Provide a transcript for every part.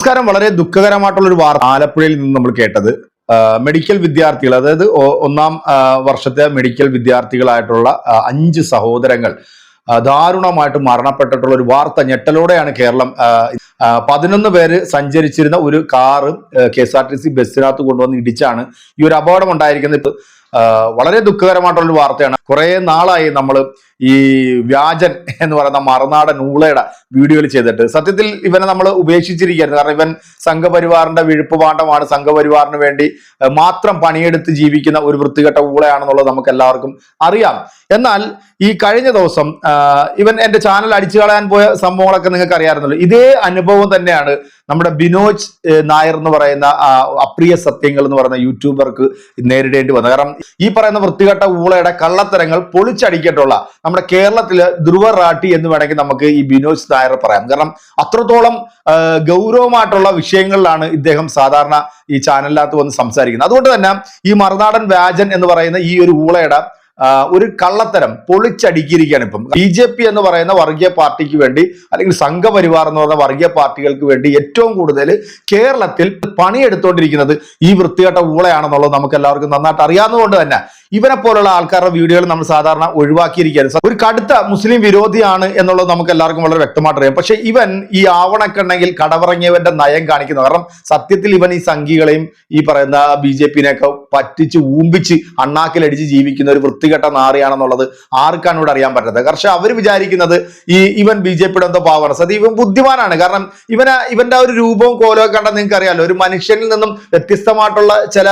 നമസ്കാരം. വളരെ ദുഃഖകരമായിട്ടുള്ള ഒരു വാർത്ത ആലപ്പുഴയിൽ നിന്ന് നമ്മൾ കേട്ടത്. മെഡിക്കൽ വിദ്യാർത്ഥികൾ അതായത് ഒന്നാം വർഷത്തെ മെഡിക്കൽ വിദ്യാർത്ഥികളായിട്ടുള്ള അഞ്ച് സഹോദരങ്ങൾ ദാരുണമായിട്ട് മരണപ്പെട്ടിട്ടുള്ള ഒരു വാർത്ത ഞെട്ടലോടെയാണ് കേരളം പതിനൊന്ന് പേര് സഞ്ചരിച്ചിരുന്ന ഒരു car K S R T C ബസ്സിനകത്ത് കൊണ്ടുവന്ന് ഇടിച്ചാണ് ഈ ഒരു അപകടം ഉണ്ടായിരിക്കുന്നത്. വളരെ ദുഃഖകരമായിട്ടുള്ള ഒരു വാർത്തയാണ്. കുറെ നാളായി നമ്മൾ ഈ വ്യാജൻ എന്ന് പറയുന്ന മറുനാടൻ ഊളയുടെ വീഡിയോയിൽ ചെയ്തിട്ട്. സത്യത്തിൽ ഇവനെ നമ്മൾ ഉപേക്ഷിച്ചിരിക്കുകയായിരുന്നു കാരണം ഇവൻ സംഘപരിവാറിന്റെ വിഴുപ്പ് പാണ്ഡമാണ് സംഘപരിവാറിന് വേണ്ടി മാത്രം പണിയെടുത്ത് ജീവിക്കുന്ന ഒരു വൃത്തികെട്ട ഊളയാണെന്നുള്ളത് നമുക്ക് എല്ലാവർക്കും അറിയാം. എന്നാൽ ഈ കഴിഞ്ഞ ദിവസം ഇവൻ എന്റെ ചാനൽ അടിച്ചു കളയാൻ പോയ സംഭവങ്ങളൊക്കെ നിങ്ങൾക്ക് അറിയാറുണ്ടല്ലോ ഇതേ അനുഭവം തന്നെയാണ് നമ്മുടെ ബിനോജ് നായർ എന്ന് പറയുന്ന അപ്രിയ സത്യങ്ങൾ എന്ന് പറയുന്ന യൂട്യൂബർക്ക് നേരിടേണ്ടി വന്നത്. കാരണം ഈ പറയുന്ന വൃത്തികെട്ട ഊളയുടെ കള്ളത്തരങ്ങൾ പൊളിച്ചടിക്കട്ടുള്ള നമ്മുടെ കേരളത്തിൽ ധ്രുവ റാട്ടി എന്ന് വേണമെങ്കിൽ നമുക്ക് ഈ ബിനോജ് നായർ പറയാം. കാരണം അത്രത്തോളം ഗൗരവമായിട്ടുള്ള വിഷയങ്ങളിലാണ് ഇദ്ദേഹം സാധാരണ ഈ ചാനലിനകത്ത് വന്ന് സംസാരിക്കുന്നത്. അതുകൊണ്ട് തന്നെ ഈ മറുനാടൻ വ്യാജൻ എന്ന് പറയുന്ന ഈ ഒരു ഊളയുടെ ഒരു കള്ളത്തരം പൊളിച്ചടിക്കിയിരിക്കുകയാണ് ഇപ്പം. ബി ജെ പി എന്ന് പറയുന്ന വർഗീയ പാർട്ടിക്ക് വേണ്ടി അല്ലെങ്കിൽ സംഘപരിവാർ എന്ന് പറയുന്ന വർഗീയ പാർട്ടികൾക്ക് വേണ്ടി ഏറ്റവും കൂടുതൽ കേരളത്തിൽ പണിയെടുത്തുകൊണ്ടിരിക്കുന്നത് ഈ വൃത്തികെട്ട ഊളയാണെന്നുള്ളത് നമുക്ക് എല്ലാവർക്കും നന്നായിട്ട് അറിയാവുന്നതുകൊണ്ട് തന്നെ. ഇവനെ പോലുള്ള ആൾക്കാരുടെ വീഡിയോകൾ നമ്മൾ സാധാരണ ഒഴിവാക്കിയിരിക്കുകയാണ്. ഒരു കടുത്ത മുസ്ലിം വിരോധിയാണ് എന്നുള്ളത് നമുക്ക് എല്ലാവർക്കും വളരെ വ്യക്തമായിട്ട് അറിയാം. പക്ഷെ ഇവൻ ഈ ആവണക്കണ്ണെങ്കിൽ കടവറങ്ങിയവന്റെ നയം കാണിക്കുന്നു. കാരണം സത്യത്തിൽ ഇവൻ ഈ സംഘികളെയും ഈ പറയുന്ന ബി ജെ പിനെയൊക്കെ പറ്റിച്ച് ഊമ്പിച്ച് അണ്ണാക്കിലടിച്ച് ജീവിക്കുന്ന ഒരു വൃത്തികെട്ട നാറിയാണെന്നുള്ളത് ആർക്കാണ് ഇവിടെ അറിയാൻ പറ്റുന്നത് പക്ഷെ അവർ വിചാരിക്കുന്നത് ഈ ഇവൻ ബി ജെ പിയുടെ എന്തോ പാവാണ് സത്യം ഇവൻ ബുദ്ധിമാനാണ്. കാരണം ഇവന് ഇവന്റെ ഒരു രൂപവും കോലവും കണ്ടാൽ നിങ്ങൾക്ക് അറിയാലോ ഒരു മനുഷ്യനിൽ നിന്നും വ്യത്യസ്തമായിട്ടുള്ള ചില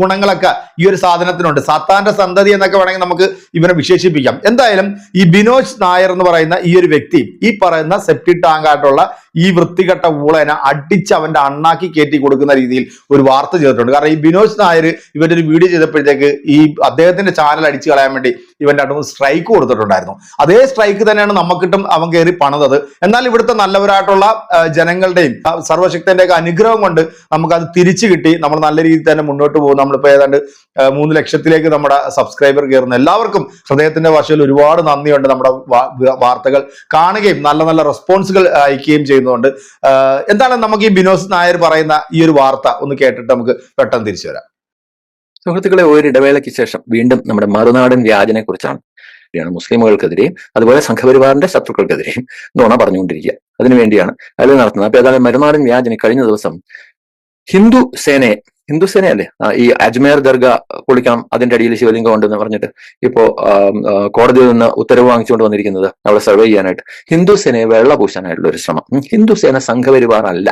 ഗുണങ്ങളൊക്കെ ഈ ഒരു സാധനത്തിനുണ്ട്. സത്താന്റെ സന്തതി എന്നൊക്കെ വേണമെങ്കിൽ നമുക്ക് ഇവനെ വിശേഷിപ്പിക്കാം. എന്തായാലും ഈ ബിനോജ് നായർ എന്ന് പറയുന്ന ഈ ഒരു വ്യക്തി ഈ പറയുന്ന സെപ്റ്റി ടാങ്കായിട്ടുള്ള ഈ വൃത്തികെട്ട ഊളനെ അടിച്ച് അവന്റെ അണ്ണാക്കി കയറ്റി കൊടുക്കുന്ന രീതിയിൽ ഒരു വാർത്ത ചെയ്തിട്ടുണ്ട്. കാരണം ഈ ബിനോജ് നായർ ഇവന്റെ ഒരു വീഡിയോ ചെയ്തപ്പോഴത്തേക്ക് ഈ അദ്ദേഹത്തിന്റെ ചാനൽ അടിച്ചു കളയാൻ വേണ്ടി ഇവന്റെ അടുത്ത് സ്ട്രൈക്ക് കൊടുത്തിട്ടുണ്ടായിരുന്നു. അതേ സ്ട്രൈക്ക് തന്നെയാണ് നമുക്കിട്ടും അവൻ കയറി പണിതത്. എന്നാൽ ഇവിടുത്തെ നല്ലവരായിട്ടുള്ള ജനങ്ങളുടെയും ഒക്കെ അനുഗ്രഹം കൊണ്ട് നമുക്കത് തിരിച്ചു കിട്ടി. നമ്മൾ നല്ല രീതിയിൽ തന്നെ മുന്നോട്ട് പോകും. നമ്മളിപ്പോ ഏതാണ്ട് മൂന്ന് ലക്ഷത്തിലേക്ക് നമ്മുടെ സബ്സ്ക്രൈബർ കയറുന്നു. എല്ലാവർക്കും ഹൃദയത്തിന്റെ ഭാഷയിൽ ഒരുപാട് നന്ദിയുണ്ട് നമ്മുടെ വാർത്തകൾ കാണുകയും നല്ല നല്ല റെസ്പോൺസുകൾ അയക്കുകയും ചെയ്യുന്നതുകൊണ്ട് എന്താണ് നമുക്ക് ഈ ബിനോസ് നായർ പറയുന്ന ഈ ഒരു വാർത്ത? ഒന്ന് കേട്ടിട്ട് നമുക്ക് പെട്ടെന്ന് തിരിച്ചു വരാം. സുഹൃത്തുക്കളെ ഒരു ഇടവേളയ്ക്ക് ശേഷം വീണ്ടും നമ്മുടെ മറുനാടൻ വ്യാജനെ കുറിച്ചാണ് ാണ് മുസ്ലിമുകൾക്കെതിരെയും അതുപോലെ സംഘപരിവാറിന്റെ ശത്രുക്കൾക്കെതിരെയും നോണ പറഞ്ഞുകൊണ്ടിരിക്കുക. അതിനുവേണ്ടിയാണ് അതിൽ നടത്തുന്നത്. അപ്പൊ ഏതായാലും മരുനാടൻ വ്യാജന് കഴിഞ്ഞ ദിവസം ഹിന്ദു സേനയെ ഹിന്ദു സേനയല്ലേ? ഈ അജ്മേർ ദർഗ പൊളിക്കണം അതിന്റെ അടിയിൽ ശിവലിംഗം ഉണ്ടെന്ന് പറഞ്ഞിട്ട് ഇപ്പോ കോടതിയിൽ നിന്ന് ഉത്തരവ് വാങ്ങിച്ചുകൊണ്ട് വന്നിരിക്കുന്നത് അവിടെ സർവേ ചെയ്യാനായിട്ട്. ഹിന്ദു സേനയെ വെള്ള പൂശാനായിട്ടുള്ള ഒരു ശ്രമം. ഹിന്ദു സേന സംഘപരിവാറല്ല.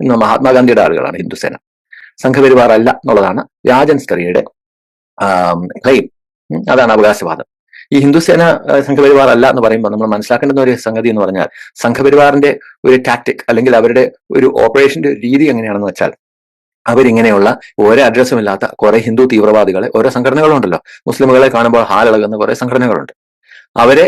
ഇന്ന് മഹാത്മാഗാന്ധിയുടെ ആളുകളാണ് ഹിന്ദു സേന. സംഘപരിവാർ അല്ല എന്നുള്ളതാണ് രാജൻ സ്കറിയുടെ ക്ലെയിം അതാണ് അവകാശവാദം. ഈ ഹിന്ദുസേന സംഘപരിവാർ അല്ല എന്ന് പറയുമ്പോൾ നമ്മൾ മനസ്സിലാക്കേണ്ടുന്ന ഒരു സംഗതി എന്ന് പറഞ്ഞാൽ സംഘപരിവാറിന്റെ ഒരു ടാക്ടിക് അല്ലെങ്കിൽ അവരുടെ ഒരു ഓപ്പറേഷന്റെ രീതി എങ്ങനെയാണെന്ന് വെച്ചാൽ അവരിങ്ങനെയുള്ള ഓരോ അഡ്രസ്സും ഇല്ലാത്ത കുറെ ഹിന്ദു തീവ്രവാദികളെ ഓരോ സംഘടനകളുണ്ടല്ലോ. മുസ്ലിമുകളെ കാണുമ്പോൾ ഹാലിളകുന്ന കുറെ സംഘടനകളുണ്ട്. അവരെ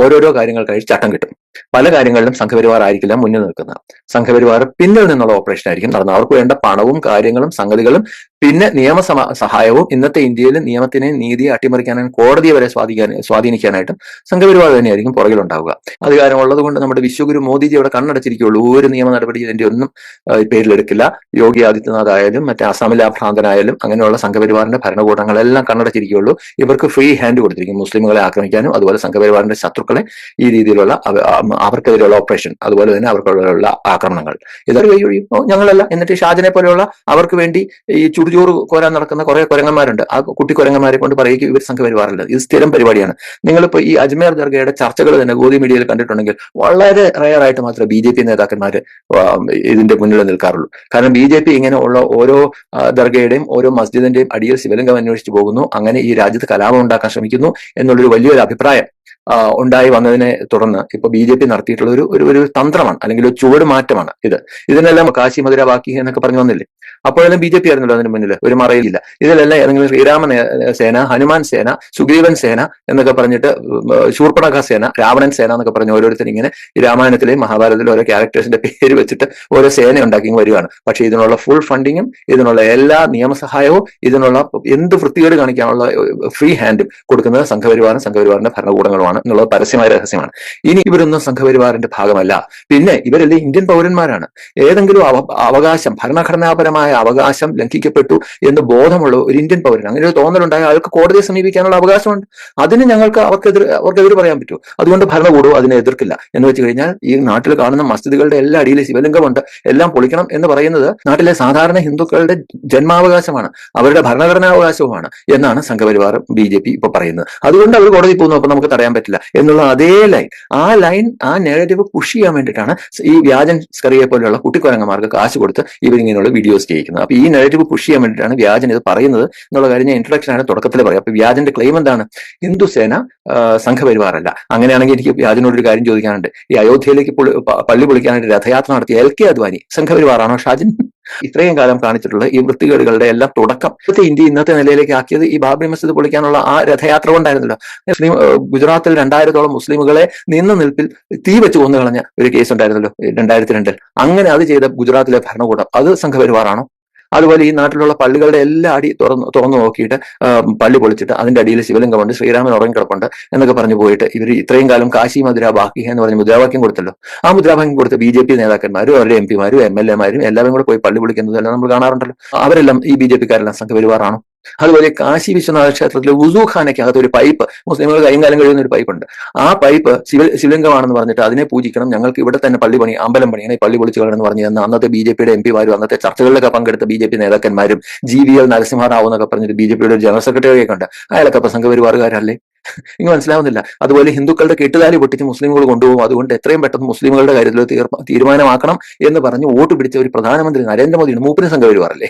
ഓരോരോ കാര്യങ്ങൾ കഴിച്ച് ചട്ടം കിട്ടും. പല കാര്യങ്ങളിലും സംഘപരിവാർ ആയിരിക്കില്ല മുന്നിൽ നിൽക്കുന്നത്. സംഘപരിവാർ പിന്നിൽ നിന്നുള്ള ഓപ്പറേഷൻ ആയിരിക്കും നടന്നത്. അവർക്ക് വേണ്ട പണവും കാര്യങ്ങളും സംഗതികളും പിന്നെ നിയമ സഹായവും ഇന്നത്തെ ഇന്ത്യയിൽ നിയമത്തിനെ നീതിയെ അട്ടിമറിക്കാനും കോടതിയെ വരെ സ്വാധീനിക്കാൻ സ്വാധീനിക്കാനായിട്ടും സംഘപരിവാർ തന്നെയായിരിക്കും പുറകിലുണ്ടാവുക. അധികാരമുള്ളത് കൊണ്ട് നമ്മുടെ വിശ്വഗുരു മോദിജി അവിടെ കണ്ണടച്ചിരിക്കുകയുള്ളൂ. ഒരു നിയമ നടപടി ഇതിന്റെ ഒന്നും പേരിലെടുക്കില്ല. യോഗി ആദിത്യനാഥ് ആയാലും മറ്റേ അസാമിലെ അഭ്രാന്തനായാലും അങ്ങനെയുള്ള സംഘപരിവാറിന്റെ ഭരണകൂടങ്ങളെല്ലാം കണ്ണടച്ചിരിക്കുകയുള്ളൂ. ഇവർക്ക് ഫ്രീ ഹാൻഡ് കൊടുത്തിരിക്കും. മുസ്ലിമുകളെ ആക്രമിക്കാനും അതുപോലെ സംഘപരിവാറിന്റെ ശത്രുക്കളെ ഈ രീതിയിലുള്ള അവർക്കെതിരെയുള്ള ഓപ്പറേഷൻ അതുപോലെ തന്നെ അവർക്കെതിരെയുള്ള ആക്രമണങ്ങൾ. ഇതൊരു കൈ ഒഴിയും ഞങ്ങളല്ല. എന്നിട്ട് ഷാജനെ പോലെയുള്ള അവർക്ക് വേണ്ടി ഈ ചുടുചോറ് കോരാൻ നടക്കുന്ന കുറെ കുരങ്ങന്മാരുണ്ട്. ആ കുട്ടി കുരങ്ങന്മാരെ കൊണ്ട് പറയുക ഇവർ സംഘപരിവാറില്ല ഇത് സ്ഥിരം പരിപാടിയാണ്. നിങ്ങളിപ്പോ ഈ അജ്മേർ ദർഗയുടെ ചർച്ചകൾ തന്നെ ഗോദി മീഡിയയിൽ കണ്ടിട്ടുണ്ടെങ്കിൽ വളരെ റയർ ആയിട്ട് മാത്രമേ ബി ജെ പി നേതാക്കന്മാർ ഇതിന്റെ മുന്നിൽ നിൽക്കാറുള്ളൂ. കാരണം ബി ജെ പി ഇങ്ങനെ ഉള്ള ഓരോ ദർഗയുടെയും ഓരോ മസ്ജിദിന്റെയും അടിയിൽ ശിവലിംഗം അന്വേഷിച്ചു പോകുന്നു. അങ്ങനെ ഈ രാജ്യത്ത് കലാപം ഉണ്ടാക്കാൻ ശ്രമിക്കുന്നു എന്നുള്ളൊരു വലിയൊരു അഭിപ്രായം. ഉണ്ടായി വന്നതിനെ തുടർന്ന് ഇപ്പൊ ബി ജെ പി നടത്തിയിട്ടുള്ള ഒരു ഒരു തന്ത്രമാണ് അല്ലെങ്കിൽ ഒരു ചുവട് മാറ്റമാണ് ഇത്. ഇതിനെല്ലാം കാശി മധുര ബാക്കി എന്നൊക്കെ പറഞ്ഞു വന്നില്ലേ? അപ്പോഴെല്ലാം ബി ജെ പി ആയിരുന്നല്ലോ അതിന് മുന്നിൽ ഒരു മറയിലില്ല. ഇതിലെല്ലാം ഏതെങ്കിലും ശ്രീരാമ സേന ഹനുമാൻ സേന സുഗ്രീവൻ സേന എന്നൊക്കെ പറഞ്ഞിട്ട് ശൂർപ്പണഖ സേന രാവണൻ സേന എന്നൊക്കെ പറഞ്ഞ് ഓരോരുത്തരും ഇങ്ങനെ ഈ രാമായണത്തിലെയും മഹാഭാരതത്തിലെ ഓരോ ക്യാരക്ടേഴ്സിന്റെ പേര് വെച്ചിട്ട് ഓരോ സേന ഉണ്ടാക്കി വരികയാണ്. പക്ഷെ ഇതിനുള്ള ഫുൾ ഫണ്ടിങ്ങും ഇതിനുള്ള എല്ലാ നിയമസഹായവും ഇതിനുള്ള എന്ത് വൃത്തികേട് കാണിക്കാനുള്ള ഫ്രീ ഹാൻഡും കൊടുക്കുന്നത് സംഘപരിവാറും സംഘപരിവാറിന്റെ ഭരണകൂടങ്ങളുമാണ് എന്നുള്ളത് പരസ്യമായ രഹസ്യമാണ്. ഇനി ഇവരൊന്നും സംഘപരിവാറിന്റെ ഭാഗമല്ല. പിന്നെ ഇവരെല്ലാം ഇന്ത്യൻ പൗരന്മാരാണ്. ഏതെങ്കിലും അവകാശം ഭരണഘടനാപരമായ അവകാശം ലംഘിക്കപ്പെട്ടു എന്ന് ബോധമുള്ള ഒരു ഇന്ത്യൻ പൗരൻ. അങ്ങനെ ഒരു തോന്നലുണ്ടായ അയാൾക്ക് കോടതിയെ സമീപിക്കാനുള്ള അവകാശമുണ്ട്. അതിന് ഞങ്ങൾക്ക് അവർക്കെതിരെ അവർക്കെതിരെ പറയാൻ പറ്റൂ. അതുകൊണ്ട് ഭരണകൂടവും അതിനെ എതിർക്കില്ല. എന്ന് വെച്ച് കഴിഞ്ഞാൽ ഈ നാട്ടിൽ കാണുന്ന മസ്ജിദുകളുടെ എല്ലാ അടിയിലും ശിവലിംഗമുണ്ട്. എല്ലാം പൊളിക്കണം എന്ന് പറയുന്നത് നാട്ടിലെ സാധാരണ ഹിന്ദുക്കളുടെ ജന്മാവകാശമാണ്. അവരുടെ ഭരണഘടനാവകാശവുമാണ് എന്നാണ് സംഘപരിവാർ ബി ജെ പി ഇപ്പൊ പറയുന്നത്. അതുകൊണ്ട് അവർ കോടതി പോകുന്നു. അപ്പൊ നമുക്ക് തടയാൻ പറ്റില്ല. എന്നുള്ള അതേ ലൈൻ. ആ ലൈൻ ആ നെഗറ്റീവ് പുഷ് ചെയ്യാൻ വേണ്ടിയിട്ടാണ് ഈ വ്യാജൻ സ്കറിയെ പോലെയുള്ള കുട്ടിക്കുരങ്ങന്മാർക്ക് കാശ് കൊടുത്ത് ഇവരിങ്ങനെയുള്ള വീഡിയോസ് ചെയ്യിക്കുന്നത് അപ്പൊ ഈ നെഗറ്റീവ് പുഷ് ചെയ്യാൻ വേണ്ടിയിട്ടാണ് വ്യാജൻ ഇത് പറയുന്നത് എന്നുള്ള കാര്യം ഞാൻ ഇൻട്രഡക്ഷൻ ആണ് തുടക്കത്തിൽ പറയാം. അപ്പൊ വ്യാജന്റെ ക്ലെയിം എന്താണ്? ഹിന്ദുസേന സേന സംഘപരിവാറല്ല. അങ്ങനെയാണെങ്കിൽ എനിക്ക് വ്യാജനോട് ഒരു കാര്യം ചോദിക്കാനുണ്ട്. ഈ അയോധ്യയിലേക്ക് പള്ളി പൊളിക്കാനായിട്ട് രഥയാത്ര നടത്തിയ എൽ കെ അദ്വാനി സംഘപരിവാറാണോ ഷാജിൻ? ഇത്രയും കാലം കാണിച്ചിട്ടുള്ള ഈ വൃത്തികേടുകളുടെ എല്ലാം തുടക്കം. ഇന്നത്തെ ഇന്ത്യ ഇന്നത്തെ നിലയിലേക്ക് ആക്കിയത് ഈ ബാബറി മസ്ജിദ് പൊളിക്കാനുള്ള ആ രഥയാത്ര കൊണ്ടായിരുന്നല്ലോ. മുസ്ലിം ഗുജറാത്തിൽ രണ്ടായിരത്തോളം മുസ്ലിമുകളെ നിന്ന നിൽപ്പിൽ തീ വെച്ച് കൊന്നു കളഞ്ഞ ഒരു കേസ് ഉണ്ടായിരുന്നല്ലോ രണ്ടായിരത്തി രണ്ടിൽ അങ്ങനെ അത് ചെയ്ത ഗുജറാത്തിലെ ഭരണകൂടം. അത് സംഘപരിവാറാണോ? അതുപോലെ ഈ നാട്ടിലുള്ള പള്ളികളുടെ എല്ലാ അടി തുറന്നു തുറന്നു നോക്കിയിട്ട് പള്ളി പൊളിച്ചിട്ട് അതിന്റെ അടിയിൽ ശിവലിംഗമുണ്ട് ശ്രീരാമൻ ഉറങ്ങിക്കിടപ്പുണ്ട് എന്നൊക്കെ പറഞ്ഞു പോയിട്ട് ഇവർ ഇത്രയും കാലം കാശി മധുര ബാക്കി എന്ന് പറഞ്ഞ് മുദ്രാവാക്യം കൊടുത്തല്ലോ. ആ മുദ്രാവാക്യം കൊടുത്ത് ബി ജെ പി നേതാക്കന്മാരും അവരുടെ എം പിമാരും എം എൽ എമാരും എല്ലാവരും കൂടെ പോയി പള്ളി പൊളിക്കുന്നതെല്ലാം നമ്മൾ കാണാറുണ്ടല്ലോ. അവരെല്ലാം ഈ ബി ജെ പിക്കാരെല്ലാം സംഘപരിവാറാണോ? അതുപോലെ കാശി വിശ്വനാഥ ക്ഷേത്രത്തിലെ ഉസു ഖാനയ്ക്കകത്ത് ഒരു പൈപ്പ് മുസ്ലിമുകൾ കൈകാലം കാലം കഴിയുന്ന ഒരു പൈപ്പ് ഉണ്ട് ആ പൈപ്പ് ശിവ ശിവലിംഗമാണെന്ന് പറഞ്ഞിട്ട് അതിനെ പൂജിക്കണം. ഞങ്ങൾക്ക് ഇവിടെ തന്നെ പള്ളി പണി അമ്പലം പണി ഈ പള്ളി പൊളിച്ചു കളയണമെന്ന് പറഞ്ഞു അന്നത്തെ ബി ജെ പിയുടെ എം പിമാരും അന്നത്തെ ചർച്ചകളിലൊക്കെ പങ്കെടുത്ത ബി ജെ പി നേതാക്കന്മാരും ജി വി എൽ നരസിംഹറാവു എന്നൊക്കെ പറഞ്ഞിട്ട് ബി ജെ പിയുടെ ജനറൽ സെക്രട്ടറിയൊക്കെ ഉണ്ട്. അയാളൊക്കെ അപ്പൊ സംഘപരിവാറുകാരല്ലേ ഇങ്ങനെ മനസ്സിലാവുന്നില്ല. അതുപോലെ ഹിന്ദുക്കളുടെ കെട്ടുതാലി പൊട്ടിച്ച് മുസ്ലിമുകൾ കൊണ്ടുപോകും. അതുകൊണ്ട് എത്രയും പെട്ടെന്ന് മുസ്ലിമുകളുടെ കാര്യത്തിൽ തീരുമാനമാക്കണം എന്ന് പറഞ്ഞ് വോട്ട് പിടിച്ച ഒരു പ്രധാനമന്ത്രി നരേന്ദ്രമോദിയാണ്. സംഘം സംഘപരിവാറല്ലേ?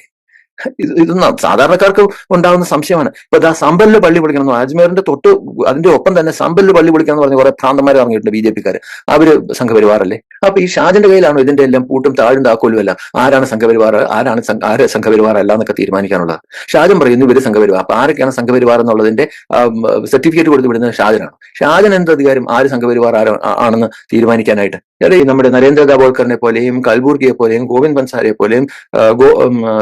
ഇത് സാധാരണക്കാർക്ക് ഉണ്ടാകുന്ന സംശയമാണ്. ഇപ്പൊ ദാ സമ്പലിൽ പള്ളി പൊളിക്കണം അജ്മേറിന്റെ തൊട്ട് അതിന്റെ ഒപ്പം തന്നെ സമ്പലിൽ പള്ളി പൊളിക്കണം എന്ന് പറഞ്ഞ കുറെ ഭ്രാന്തന്മാർ ഇറങ്ങിയിട്ടുണ്ട് ബി ജെ പിക്കാർ അവർ സംഘപരിവാറല്ലേ? അപ്പൊ ഈ ഷാജിന്റെ കയ്യിലാണോ ഇതിന്റെ എല്ലാം പൂട്ടും താഴും താക്കോലും എല്ലാം? ആരാണ് സംഘപരിവാർ ആരാണ് ആര് സംഘപരിവാർ അല്ല എന്നൊക്കെ തീരുമാനിക്കാനുള്ളത്? ഷാജൻ പറയുന്നു ഇവർ സംഘപരിവാർ. അപ്പൊ ആരൊക്കെയാണ് സംഘപരിവാർ എന്നുള്ളതിന്റെ സർട്ടിഫിക്കറ്റ് കൊടുത്ത് വിടുന്നത് ഷാജനാണ്. ഷാജൻ എന്ത് അധികാരം? ആര് സംഘപരിവാർ ആരാണെന്ന് തീരുമാനിക്കാനായിട്ട്? അതെ നമ്മുടെ നരേന്ദ്ര ദാബോൾക്കറിനെ പോലെയും കൽബൂർഗിയെ പോലെയും ഗോവിന്ദ് ബൻസാരെ പോലെയും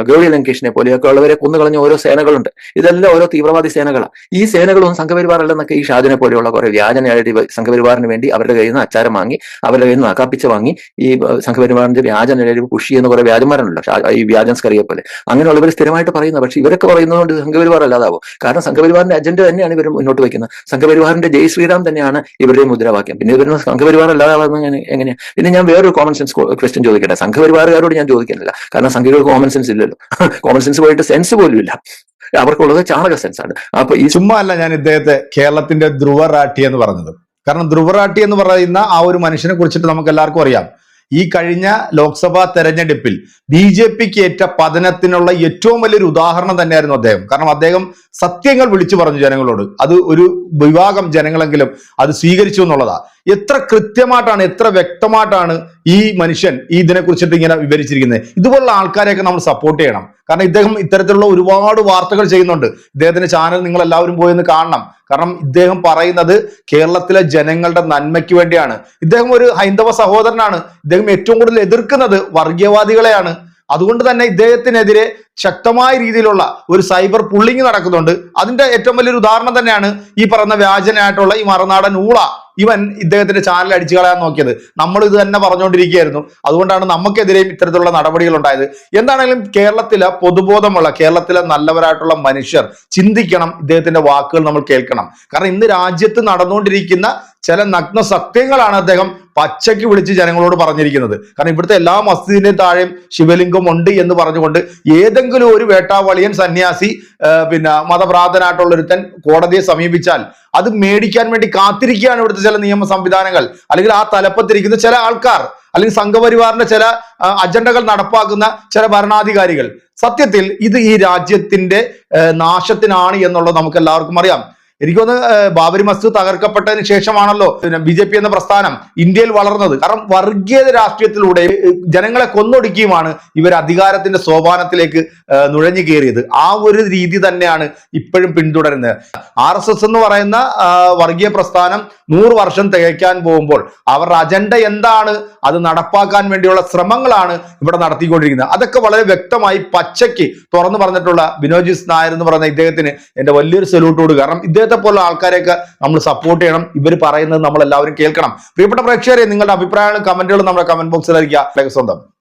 ഗൗരി ലങ്കേഷിനെ പോലെയൊക്കെ ഉള്ളവരെ കൊന്നുകളഞ്ഞ ഓരോ സേനകളുണ്ട്. ഇതെല്ലാം ഓരോ തീവ്രവാദി സേനകളാണ് ഈ സേനകളൊന്നും സംഘപരിവാർ അല്ലെന്നൊക്കെ ഈ ഷാജിനെ പോലെയുള്ള കുറെ വ്യാജനായിട്ട് ഇവ സംഘപരിവാറിന് വേണ്ടി അവരുടെ കയ്യിൽ നിന്ന് അച്ചാരം വാങ്ങി അവരുടെ കയ്യിൽ നിന്ന് അക്കാപ്പിച്ച വാങ്ങി ഈ സംഘപരിവാറിന്റെ വ്യാജ പുഷി എന്ന് കുറെ വ്യാജന്മാരുണ്ടല്ലോ ഈ വ്യാജൻസ് സ്കറിയെ പോലെ. അങ്ങനെയുള്ളവർ സ്ഥിരമായിട്ട് പറയുന്നത്. പക്ഷെ ഇവരൊക്കെ പറയുന്നതുകൊണ്ട് സംഘപരിവാർ അല്ലാതാവും. കാരണം സംഘപരിവാറിന്റെ അജണ്ട തന്നെയാണ് ഇവർ മുന്നോട്ട് വയ്ക്കുന്നത്. സംഘപരിവാറിന്റെ ജയ് ശ്രീറാം തന്നെയാണ് ഇവരുടെ മുദ്രാവാക്യം. പിന്നെ ഇവരുടെ സംഘപരിവാർ അല്ലാതാവുന്ന എങ്ങനെയാ? പിന്നെ ഞാൻ വേറൊരു കോമൺ സെൻസ് ക്വസ്റ്റ്യൻ ചോദിക്കട്ടെ? സംഘപരിവാറുകാരോട് ഞാൻ ചോദിക്കുന്നില്ല. കാരണം സംഘികൾക്ക് കോമൺ സെൻസ് ഇല്ലല്ലോ. കോമൺ സെൻസ് പോയിട്ട് സെൻസ് പോലും ഇല്ല. അവർക്കുള്ളത് ചാണക സെൻസ് ആണ്. അപ്പൊ ഈ ചുമ്മാ അല്ല ഞാൻ ഇദ്ദേഹത്തെ കേരളത്തിന്റെ ധ്രുവറാട്ടി എന്ന് പറഞ്ഞത്. കാരണം ധ്രുവറാട്ടി എന്ന് പറയുന്ന ആ ഒരു മനുഷ്യനെ കുറിച്ചിട്ട് നമുക്ക് എല്ലാവർക്കും അറിയാം. ഈ കഴിഞ്ഞ ലോക്സഭാ തെരഞ്ഞെടുപ്പിൽ ബി ജെ പിക്ക് ഏറ്റ പതനത്തിനുള്ള ഏറ്റവും വലിയൊരു ഉദാഹരണം തന്നെയായിരുന്നു അദ്ദേഹം. കാരണം അദ്ദേഹം സത്യങ്ങൾ വിളിച്ചു പറഞ്ഞു ജനങ്ങളോട്. അത് ഒരു വിഭാഗം ജനങ്ങളെങ്കിലും അത് സ്വീകരിച്ചു എന്നുള്ളതാ. എത്ര കൃത്യമായിട്ടാണ് എത്ര വ്യക്തമായിട്ടാണ് ഈ മനുഷ്യൻ ഈ ഇതിനെ കുറിച്ചിട്ട് ഇങ്ങനെ വിവരിച്ചിരിക്കുന്നത്. ഇതുപോലുള്ള ആൾക്കാരെയൊക്കെ നമ്മൾ സപ്പോർട്ട് ചെയ്യണം. കാരണം ഇദ്ദേഹം ഇത്തരത്തിലുള്ള ഒരുപാട് വാർത്തകൾ ചെയ്യുന്നുണ്ട്. ഇദ്ദേഹത്തിന്റെ ചാനൽ നിങ്ങൾ എല്ലാവരും പോയി ഒന്ന് കാണണം. കാരണം ഇദ്ദേഹം പറയുന്നത് കേരളത്തിലെ ജനങ്ങളുടെ നന്മയ്ക്ക് വേണ്ടിയാണ്. ഇദ്ദേഹം ഒരു ഹൈന്ദവ സഹോദരനാണ്. ഇദ്ദേഹം ഏറ്റവും കൂടുതൽ എതിർക്കുന്നത് വർഗീയവാദികളെയാണ്. അതുകൊണ്ട് തന്നെ ഇദ്ദേഹത്തിനെതിരെ ശക്തമായ രീതിയിലുള്ള ഒരു സൈബർ പുള്ളിങ് നടക്കുന്നുണ്ട്. അതിന്റെ ഏറ്റവും വലിയൊരു ഉദാഹരണം തന്നെയാണ് ഈ പറയുന്ന വ്യാജനായിട്ടുള്ള ഈ മറുനാടൻ ഊള. ഇവൻ ഇദ്ദേഹത്തിന്റെ ചാനൽ അടിച്ചു കളയാൻ നോക്കിയത്. നമ്മൾ ഇത് തന്നെ പറഞ്ഞുകൊണ്ടിരിക്കുകയായിരുന്നു. അതുകൊണ്ടാണ് നമുക്കെതിരെയും ഇത്തരത്തിലുള്ള നടപടികൾ ഉണ്ടായത്. എന്താണെങ്കിലും കേരളത്തിലെ പൊതുബോധമുള്ള കേരളത്തിലെ നല്ലവരായിട്ടുള്ള മനുഷ്യർ ചിന്തിക്കണം ഇദ്ദേഹത്തിന്റെ വാക്കുകൾ നമ്മൾ കേൾക്കണം. കാരണം ഇന്ന് രാജ്യത്ത് നടന്നുകൊണ്ടിരിക്കുന്ന ചില നഗ്ന സത്യങ്ങളാണ് അദ്ദേഹം പച്ചയ്ക്ക് വിളിച്ച് ജനങ്ങളോട് പറഞ്ഞിരിക്കുന്നത്. കാരണം ഇവിടുത്തെ എല്ലാ മസ്ജിദിന്റെയും താഴെയും ശിവലിംഗം ഉണ്ട് എന്ന് പറഞ്ഞുകൊണ്ട് ഏതെങ്കിലും ഒരു വേട്ടാവളിയൻ സന്യാസി പിന്നെ മതഭ്രാന്തനായിട്ടുള്ള ഒരുത്തൻ കോടതിയെ സമീപിച്ചാൽ അത് മേടിക്കാൻ വേണ്ടി കാത്തിരിക്കുകയാണ് ഇവിടുത്തെ ചില നിയമ സംവിധാനങ്ങൾ. അല്ലെങ്കിൽ ആ തലപ്പത്തിരിക്കുന്ന ചില ആൾക്കാർ അല്ലെങ്കിൽ സംഘപരിവാറിന്റെ ചില അജണ്ടകൾ നടപ്പാക്കുന്ന ചില ഭരണാധികാരികൾ. സത്യത്തിൽ ഇത് ഈ രാജ്യത്തിന്റെ നാശത്തിനാണ് എന്നുള്ളത് നമുക്ക് എല്ലാവർക്കും അറിയാം. എനിക്കൊന്ന് ബാബരി മസ്ജിദ് തകർക്കപ്പെട്ടതിന് ശേഷമാണല്ലോ ബി ജെ പി എന്ന പ്രസ്ഥാനം ഇന്ത്യയിൽ വളർന്നത്. കാരണം വർഗീയത രാഷ്ട്രീയത്തിലൂടെ ജനങ്ങളെ കൊന്നൊടുക്കിയുമാണ് ഇവർ അധികാരത്തിന്റെ സോപാനത്തിലേക്ക് നുഴഞ്ഞു കയറിയത്. ആ ഒരു രീതി തന്നെയാണ് ഇപ്പോഴും പിന്തുടരുന്നത്. ആർ എന്ന് പറയുന്ന വർഗീയ പ്രസ്ഥാനം നൂറ് വർഷം തികയ്ക്കാൻ പോകുമ്പോൾ അവരുടെ അജണ്ട എന്താണ്? അത് നടപ്പാക്കാൻ വേണ്ടിയുള്ള ശ്രമങ്ങളാണ് ഇവിടെ നടത്തിക്കൊണ്ടിരിക്കുന്നത്. അതൊക്കെ വളരെ വ്യക്തമായി പച്ചയ്ക്ക് തുറന്നു പറഞ്ഞിട്ടുള്ള ബിനോജിസ് നായർ എന്ന് പറയുന്ന ഇദ്ദേഹത്തിന് എന്റെ വലിയൊരു സല്യൂട്ട് കൊടുക്കുക. കാരണം ഇദ്ദേഹത്തെ പോലുള്ള ആൾക്കാരെയൊക്കെ നമ്മൾ സപ്പോർട്ട് ചെയ്യണം. ഇവർ പറയുന്നത് നമ്മൾ എല്ലാവരും കേൾക്കണം. പ്രിയപ്പെട്ട പ്രേക്ഷകരെ നിങ്ങളുടെ അഭിപ്രായങ്ങളും കമന്റുകളും നമ്മുടെ കമന്റ് ബോക്സിൽ അറിയിക്കുക. സ്വന്തം.